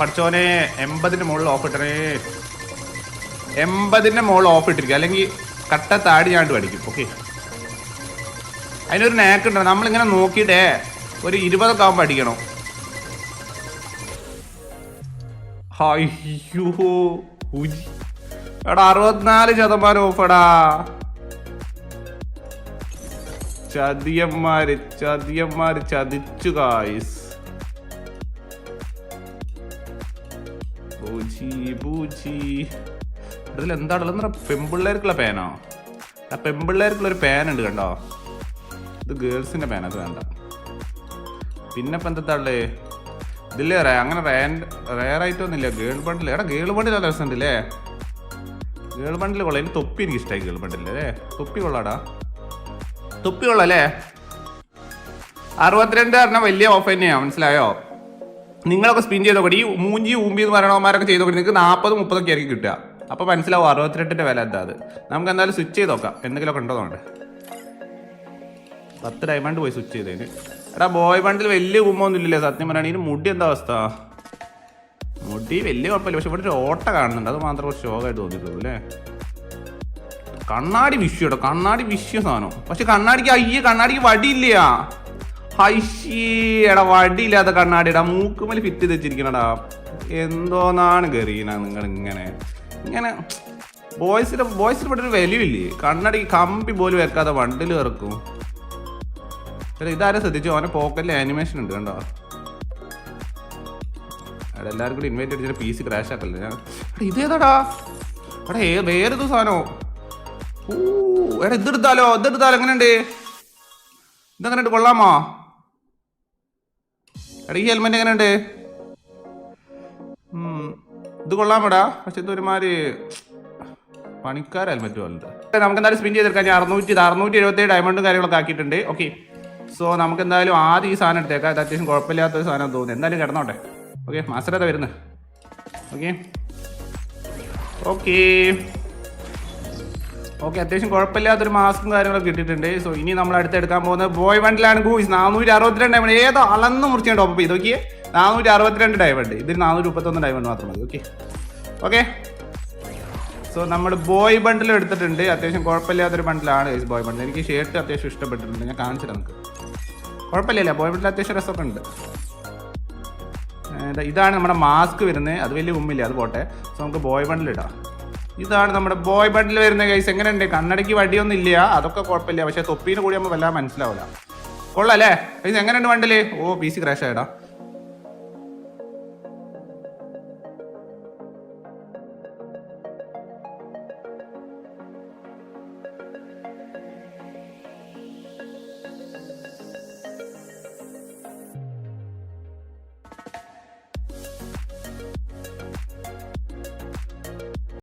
പഠിച്ചോനെ എൺപതിന്റെ മുകളിൽ ഓഫ് ഇട്ടണേ എൺപതിന്റെ മുകളിൽ ഓഫ് ഇട്ടിരിക്കും. അല്ലെങ്കിൽ കട്ട താടി ഞാണ്ട് പഠിക്കും ഓക്കെ അതിനൊരു നാക്ക് ഉണ്ട് നമ്മളിങ്ങനെ നോക്കിയിട്ടേ ഒരു ഇരുപതൊക്കെ ആകുമ്പോൾ അടിക്കണം. എടാ അറുപത്തിനാല് ശതമാനം ഓഫടാ ചതിയന്മാര് ചതിയന്മാര് ചതിച്ചു കായ്സ് ബൂജി പൂച്ചി. ഇതിൽ എന്താണല്ലോ പെമ്പിള്ളേർക്കുള്ള പേനോ? ആ പെമ്പിള്ളേർക്കുള്ള ഒരു ഉണ്ട് കണ്ടോ? ഇത് ഗേൾസിന്റെ പേന അത് വേണ്ട. പിന്നെ ഇപ്പം എന്താ ഇതില്ലേ റേ അങ്ങനെ റയർ റേറായിട്ടൊന്നുമില്ല ഗേൾ ബണ്ടിൽ എടാ ഗേൾ ബണ്ടിൽ നല്ല രസമുണ്ട് അല്ലേ ഗേൾ ബണ്ടിൽ കൊള്ളാം. എനിക്ക് തൊപ്പി എനിക്ക് ഇഷ്ടമായി ഗേൾ ബണ്ടിൽ അല്ലേ? തൊപ്പി കൊള്ളാടാ. തൊപ്പി കൊള്ളാം അല്ലേ? അറുപത്തിരണ്ട് പറഞ്ഞാൽ വലിയ ഓഫ് തന്നെയാണ് മനസ്സിലായോ? നിങ്ങളൊക്കെ സ്പിൻ ചെയ്ത് നോക്കട്ടെ ഈ മൂഞ്ചി ഊമ്പി എന്ന് പറയണമാരൊക്കെ ചെയ്ത് നോക്കട്ടെ നിങ്ങൾക്ക് നാൽപ്പത് മുപ്പതൊക്കെ ആയിരിക്കും കിട്ടുക. അപ്പോൾ മനസ്സിലാവും അറുപത്തിരണ്ടിന്റെ വില എന്താ അത്. നമുക്ക് എന്തായാലും സ്വിച്ച് ചെയ്ത് നോക്കാം. എന്തെങ്കിലുമൊക്കെ ഉണ്ടോ നോക്കട്ടെ പത്ത് ഡയമണ്ട് പോയി സ്വിച്ച് ചെയ്തതിന്. എടാ ബോയ് ബണ്ടിൽ വലിയ കുമ്പൊന്നും ഇല്ലല്ലേ? സത്യം പറയുകയാണെങ്കിൽ മുടി എന്താ അവസ്ഥ? മുടി വലിയ കുഴപ്പമില്ല. പക്ഷെ ഇവിടെ ഒരു ഓട്ട കാണുന്നുണ്ട്. അത് മാത്രം കുറച്ച് ശോകമായിട്ട് തോന്നിയിട്ടുള്ളൂ അല്ലേ? കണ്ണാടി വിഷു കേട്ടോ. കണ്ണാടി വിഷു സാധനം. പക്ഷെ കണ്ണാടിക്ക് അയ്യേ കണ്ണാടിക്ക് വടിയില്ല. ഹൈഷീ എടാ വടിയില്ലാത്ത കണ്ണാടിടാ മൂക്കുമൽ ഫിറ്റ് ചെയ്ത് വെച്ചിരിക്കണടാ. എന്തോന്നാണ് കയറിയന നിങ്ങൾ ഇങ്ങനെ ഇങ്ങനെ ബോയ്സിന്റെ ബോയ്സിന് ഇവിടെ ഒരു വിലയില്ലേ കണ്ണാടി കമ്പി പോലും വെക്കാതെ വണ്ടിൽ ഇറക്കും ചില ഇതാരും ശ്രദ്ധിച്ചു? അവനെ പോക്കറ്റിൽ ആനിമേഷൻ ഉണ്ട് കണ്ടോ? അവിടെ എല്ലാവരും കൂടി ഇൻവൈറ്റ് അടിച്ചിട്ട് പി സി ക്രാഷ് ആക്കല്ലേ? ഞാൻ ഇതേതാടാ അവിടെ ഏ വേറേത് സാധനോ? ഊ എടാ ഇതെടുത്താലോ ഇതെടുത്താലോ എങ്ങനെയുണ്ട്? ഇതെങ്ങനെയുണ്ട്? കൊള്ളാമോ? എടാ ഈ ഹെൽമെറ്റ് എങ്ങനെയുണ്ട്? ഇത് കൊള്ളാമടാ. പക്ഷെ ഇത് ഒരുമാതിരി പണിക്കാർ ഹെൽമെറ്റ് പോലുണ്ട് നമുക്ക് എന്തായാലും സ്പിൻ ചെയ്തെടുക്കാം. ഞാൻ അറുന്നൂറ്റി ഇത് അറുന്നൂറ്റി എഴുപത്തേഴ് ഡയമണ്ടും കാര്യങ്ങളൊക്കെ ആക്കിയിട്ടുണ്ട്. ഓക്കെ സോ നമുക്ക് എന്തായാലും ആദ്യം ഈ സാധനം എടുത്തേക്കാം. ഇത് അത്യാവശ്യം കുഴപ്പമില്ലാത്ത ഒരു സാധനം തോന്നുന്നു. എന്തായാലും കിടന്നോട്ടെ. ഓക്കെ മാസ്റ്റർ ഏതാ വരുന്നത് ഓക്കെ ഓക്കേ ഓക്കെ അത്യാവശ്യം കുഴപ്പമില്ലാത്തൊരു മാസ്കും കാര്യങ്ങളൊക്കെ കിട്ടിയിട്ടുണ്ട് സോ ഇനി നമ്മൾ അടുത്തെടുക്കാൻ പോകുന്നത് ബോയ് വണ്ടിലാണ് ഗൂസ് നാനൂറ്റി അറുപത്തിരണ്ട് ഡയമണ്ട് ഏതോ അളന്ന് മുറിച്ചാണ് ടോപ്പ് ചെയ്ത്. നോക്കിയേ. നാനൂറ്റി അറുപത്തിരണ്ട് ഡയമണ്ട് ഇതിൽ നാനൂറ്റി മുപ്പത്തൊന്ന് ഡയമണ്ട് മാത്രം മതി. ഓക്കെ. ഓക്കെ. സോ നമ്മൾ ബോയ് ബണ്ടിൽ എടുത്തിട്ടുണ്ട്. അത്യാവശ്യം കുഴപ്പമില്ലാത്തൊരു ബണ്ടിലാണ് ബോയ് ബണ്ടിൽ എനിക്ക് ഷർട്ട് അത്യാവശ്യം ഇഷ്ടപ്പെട്ടിട്ടുണ്ട്. ഞാൻ കാണിച്ചു നമുക്ക് കുഴപ്പമില്ല ബോയ് ബണ്ടിൽ അത്യാവശ്യം രസമൊക്കെ ഉണ്ട്. ഇതാണ് നമ്മുടെ മാസ്ക് വരുന്നത്. അത് വലിയ ഉമ്മില്ല അത് പോട്ടെ. സോ നമുക്ക് ബോയ് ബണ്ടിൽ ഇടാം. ഇതാണ് നമ്മുടെ ബോയ് ബണ്ടിൽ വരുന്ന കേസ് എങ്ങനെയുണ്ട്? കണ്ണടയ്ക്ക് വടിയൊന്നും ഇല്ല. അതൊക്കെ കുഴപ്പമില്ല. പക്ഷെ തൊപ്പീനെ കൂടി നമ്മൾ വല്ലാതെ മനസ്സിലാവില്ല കൊള്ളാം അല്ലേ? ഇത് എങ്ങനെയുണ്ട് bundle oh P C crash ആയിടാ.